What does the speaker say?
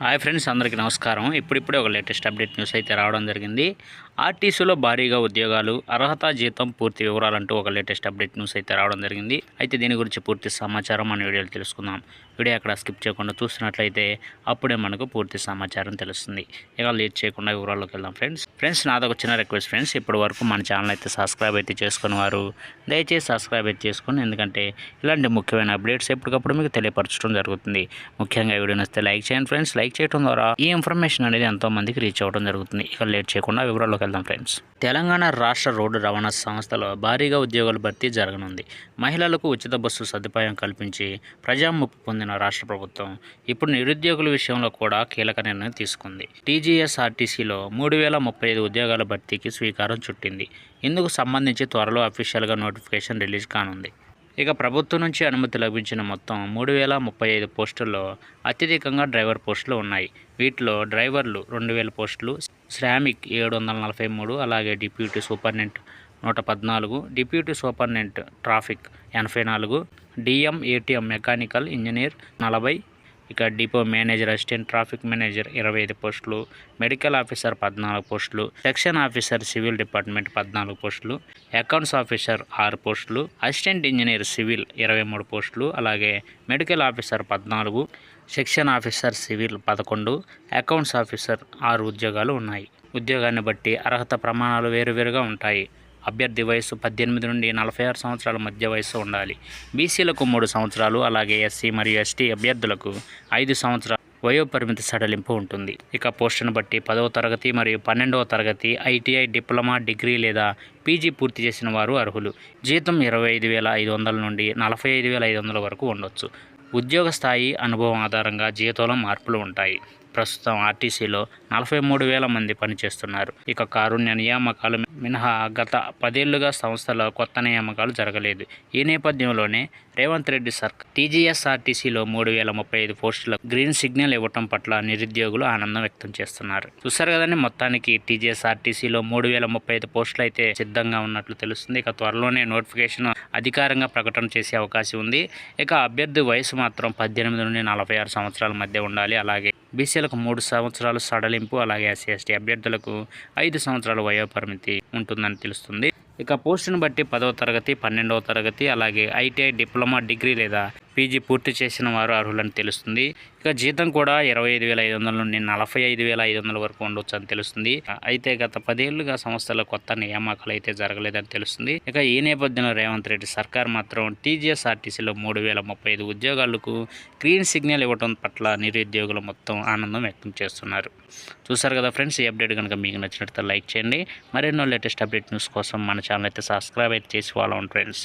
Hi friends అందరికీ నమస్కారం. ఇప్పుడిప్పుడే ఒక లేటెస్ట్ అప్డేట్ న్యూస్ అయితే రావడం జరిగింది. ఆర్టీసీలో భారీగా ఉద్యోగాలు అర్హత జీతం పూర్తి వివరాలంటూ ఒక లేటెస్ట్ అప్డేట్ న్యూస్ అయితే రావడం జరిగింది. అయితే దీని గురించి పూర్తి సమాచారం మన వీడియోలో తెలుసుకుందాం. వీడియో అక్కడ స్కిప్ చేయకుండా చూసినట్లయితే అప్పుడే మనకు పూర్తి సమాచారం తెలుస్తుంది. ఇక లేట్ చేయకుండా వివరాల్లోకి వెళ్దాం ఫ్రెండ్స్. ఫ్రెండ్స్ నాదొక చిన్న రిక్వెస్ట్ ఫ్రెండ్స్. ఇప్పటి వరకు మన ఛానల్ అయితే సబ్స్క్రైబ్ అయితే చేసుకుని వారు దయచేసి సబ్స్క్రైబ్ అయితే చేసుకుని ఎందుకంటే ఇలాంటి ముఖ్యమైన అప్డేట్స్ ఎప్పటికప్పుడు మీకు తెలియపరచడం జరుగుతుంది. ముఖ్యంగా వీడియో నచ్చితే లైక్ చేయండి ఫ్రెండ్స్. లైక్ చేయడం ద్వారా ఈ ఇన్ఫర్మేషన్ అనేది ఎంతో మందికి రీచ్ అవ్వడం జరుగుతుంది. ఇక లేట్ చేయకుండా వివరాల్లోకి వెళ్దాం ఫ్రెండ్స్. తెలంగాణ రాష్ట్ర రోడ్డు రవాణా సంస్థలో భారీగా ఉద్యోగాల భర్తీ జరగనుంది. మహిళలకు ఉచిత బస్సు సదుపాయం కల్పించి ప్రజాముప్పు పొందిన రాష్ట్ర ప్రభుత్వం ఇప్పుడు నిరుద్యోగుల విషయంలో కూడా కీలక నిర్ణయం తీసుకుంది. టీజీఎస్ఆర్టీసీలో మూడు వేల ముప్పై ఐదు ఉద్యోగాల భర్తీకి స్వీకారం చుట్టింది. ఇందుకు సంబంధించి త్వరలో అఫీషియల్గా నోటిఫికేషన్ రిలీజ్ కానుంది. ఇక ప్రభుత్వం నుంచి అనుమతి లభించిన మొత్తం మూడు వేల ముప్పై ఐదు పోస్టుల్లో అత్యధికంగా డ్రైవర్ పోస్టులు ఉన్నాయి. వీటిలో డ్రైవర్లు రెండు వేల పోస్టులు శ్రామిక్ ఏడు వందల నలభై మూడు అలాగే డిప్యూటీ సూపరింటెండెంట్ నూట పద్నాలుగు డిప్యూటీ సూపరింటెండెంట్ ట్రాఫిక్ ఎనభై నాలుగు డిఎం ఏటీఎం మెకానికల్ ఇంజనీర్ నలభై ఇక depot manager assistant traffic manager ఇరవై ఐదు పోస్టులు మెడికల్ ఆఫీసర్ పద్నాలుగు పోస్టులు సెక్షన్ ఆఫీసర్ సివిల్ డిపార్ట్మెంట్ పద్నాలుగు పోస్టులు అకౌంట్స్ ఆఫీసర్ ఆరు పోస్టులు అసిస్టెంట్ ఇంజనీర్ సివిల్ ఇరవై మూడు పోస్టులు అలాగే మెడికల్ ఆఫీసర్ పద్నాలుగు సెక్షన్ ఆఫీసర్ సివిల్ పదకొండు అకౌంట్స్ ఆఫీసర్ ఆరు ఉద్యోగాలు ఉన్నాయి. ఉద్యోగాన్ని బట్టి అర్హత ప్రమాణాలు వేరువేరుగా ఉంటాయి. అభ్యర్థి వయసు పద్దెనిమిది నుండి నలభై ఆరు సంవత్సరాల మధ్య వయసు ఉండాలి. బీసీలకు మూడు సంవత్సరాలు అలాగే ఎస్సీ మరియు ఎస్టీ అభ్యర్థులకు ఐదు సంవత్సరాలు వయోపరిమితి సడలింపు ఉంటుంది. ఇక పోస్టును బట్టి పదవ తరగతి మరియు పన్నెండవ తరగతి ఐటీఐ డిప్లొమా డిగ్రీ లేదా పీజీ పూర్తి చేసిన వారు అర్హులు. జీతం ఇరవై ఐదు వేల ఐదు వందల నుండి నలభై ఐదు వేల ఐదు వందల వరకు ఉండొచ్చు. ఉద్యోగ స్థాయి అనుభవం ఆధారంగా జీతంలో మార్పులు ఉంటాయి. ప్రస్తుతం ఆర్టీసీలో నలభై మూడు వేల మంది పనిచేస్తున్నారు. ఇక కారుణ్య నియామకాలు మినహా గత పదేళ్ళుగా సంస్థలో కొత్త నియామకాలు జరగలేదు. ఈ నేపథ్యంలోనే రేవంత్ రెడ్డి సర్కార్ టీజీఎస్ఆర్టీసీలో మూడు వేల ముప్పై ఐదు పోస్టులకు గ్రీన్ సిగ్నల్ ఇవ్వటం పట్ల నిరుద్యోగులు ఆనందం వ్యక్తం చేస్తున్నారు. చూసారు కదండి మొత్తానికి టీజీఎస్ఆర్టీసీలో మూడు వేల ముప్పై ఐదు పోస్టులు అయితే సిద్ధంగా ఉన్నట్లు తెలుస్తుంది. ఇక త్వరలోనే నోటిఫికేషన్ అధికారంగా ప్రకటన చేసే అవకాశం ఉంది. ఇక అభ్యర్థి వయసు మాత్రం పద్దెనిమిది నుండి నలభై ఆరు సంవత్సరాల మధ్య ఉండాలి. అలాగే బీసీలకు మూడు సంవత్సరాలు సడలింపు అలాగే ఎస్సీ ఎస్టీ అభ్యర్థులకు ఐదు సంవత్సరాల వయోపరిమితి ఉంటుందని తెలుస్తుంది. ఇక పోస్టును బట్టి పదవ తరగతి పన్నెండవ తరగతి అలాగే ఐటీఐ డిప్లొమా డిగ్రీ లేదా పీజీ పూర్తి చేసిన వారు అర్హులని తెలుస్తుంది. ఇక జీతం కూడా ఇరవై ఐదు వేల ఐదు వందల నుండి నలభై ఐదు వేల ఐదు వందల వరకు ఉండొచ్చు అని తెలుస్తుంది. అయితే గత పదేళ్ళుగా సంస్థల కొత్త నియామకాలు అయితే జరగలేదని తెలుస్తుంది. ఇక ఈ నేపథ్యంలో రేవంత్ రెడ్డి సర్కార్ మాత్రం టీజీఎస్ఆర్టీసీలో మూడు వేల ముప్పై ఐదు ఉద్యోగాలకు గ్రీన్ సిగ్నల్ ఇవ్వడం పట్ల నిరుద్యోగులు మొత్తం ఆనందం వ్యక్తం చేస్తున్నారు. చూసారు కదా ఫ్రెండ్స్ ఈ అప్డేట్ కనుక మీకు నచ్చినట్లయితే లైక్ చేయండి. మరెన్నో లేటెస్ట్ అప్డేట్ న్యూస్ కోసం మన ఛానల్ అయితే సబ్స్క్రైబ్ అయితే చేసి వాళ్ళం ఫ్రెండ్స్.